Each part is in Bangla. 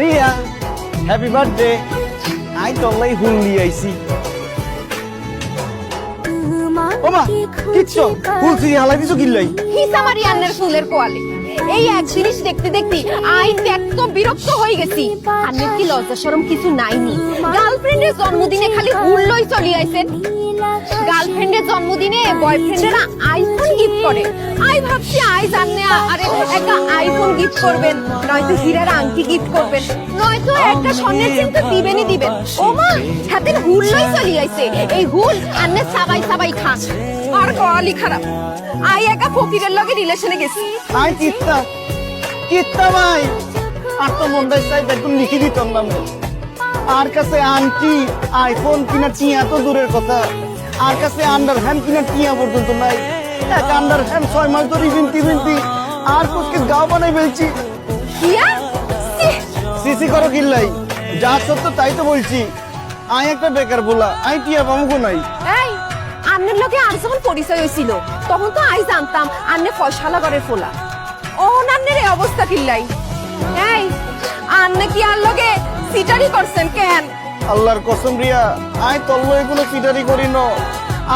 রিয়া হ্যাপি বার্থডে আই তোলাই হুল নিয়ে আইছি ওমা কিচ্ছু হুল তুই হালাই দিছো কিল্লাই হিসামারি আন্নের ফুলের কোয়ালে এই এক জিনিস দেখতে দেখতে আই এত বিরক্ত হয়ে গেছি। আন্নের কি লজ্জা শরম কিছু নাইনি। গার্লফ্রেন্ডের জন্মদিনে খালি হুল্লই চলি আইছেন। গার্লফ্রেন্ডের জন্মদিনে বয়ফ্রেন্ডেরা আইফোন গিফট করে। আই ভাবছি আই জানলে আরে একটা আইফোন গিফট করবেন, নয়তো হীরার আংটি গিফট করবেন, নয়তো একটা স্বর্ণের চেন তো দিবেনই দিবেন। ও মা হাতে হুল্লই চলি আইছে। এই হুল আন্নে সাবাই সাবাই খান আর গড়ালি খারাপ। আই একা ফকিরের লগে রিলেশনে গেছি। আই কিত্তা কিত্তা ভাই। আর তো মন্দাই চাই দেখুন লিখে দিতাম না আর কাছে আন্টি আইফোন কিনা চিয়া তো দূরের কথা। আর কাছে আন্ডার হ্যান্ড কিনা টিয়া পর্যন্ত নাই এক আন্ডার হ্যান্ড ছয় মাস ধরে বিনতি বিনতি। আর কোচকে গাও বানাই ফেলছি। ইহ, সিসি করো কিল্লাই যা সত্য তাই তো বলছি। আই একটা বেকার বলা আই টিয়া পামুকো নাই। এই আন্নের লগে আর যখন পরিচয় হয়েছিল তখন তো আই জানতাম আন্নে ফয়সালা ঘরের ফোলা। ও নান্নের এই অবস্থা কিল্লাই এই আন্নে কি আর লগে সিটারি করছেন কেন? আল্লাহর কসম রিয়া আই তল্লয়ে কোনো চিটারি করি ন।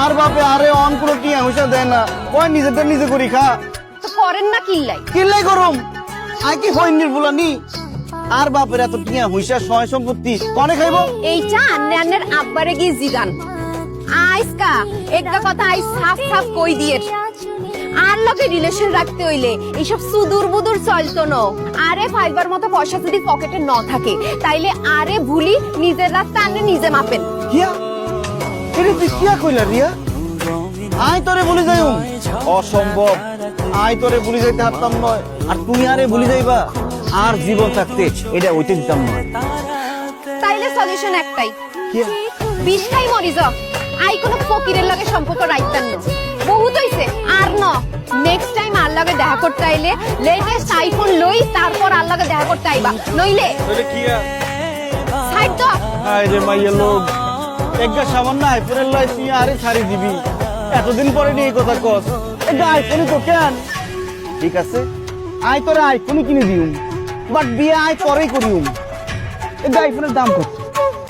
আর বাপে আরে অন কোনো টিয়া হইসা দেয় না। কয় নিজেরটা নিজে করি খা। তো করেন না কিল্লাই। কিল্লাই গরম আই কি হইনির বুলানি আর বাপের এত টিয়া হইসা সয় সম্পত্তি কনে খাইবো? এইটা আন্নে আন্নের আব্বারে গিয়ে জিগান। আইসকা একটা কথা আই সাফ সাফ কই দিয়ে। আর লগে রিলেশন রাখতে হইলে এইসব সুদূর বুদুর চলতো না। আরে ফাইবার মতো পয়সা যদি পকেটে ন থাকে তাইলে আরে ভুলি নিজের রাস্তা আন্নে নিজে মাপেন। এটা তুই কিয়া কইলা রিয়া? আই তোরে যাইম অসম্ভব। আই তোরে যাইতে নয়। আর তুমি আরে যাইবা। আর জীবন থাকতে এটা ওইতে দিতাম নয়। তাইলে সলিউশন একটাই। কিয়া বিষটাই মরি যাও আই কোনো ফকিরের লগে সম্পর্ক না। বহুত আর ন লগে দেখা করতে আইলে লেটেস্ট আইফোন লই তারপর আল্লাহকে দেখা করতে আইবা। নইলে সাইড তো। হায় রে মাইয়া লোক। একটা সামান্য আইফোনের লাই তুই আরে ছাড়ি দিবি। এতদিন পরে নিয়ে এই কথা কস। এটা আইফোনই তো কেন? ঠিক আছে। আই তোরে আইফোনই কিনে দিউম। বাট বিয়ে আই পরেই করিউম। এটা আইফোনের দাম কত?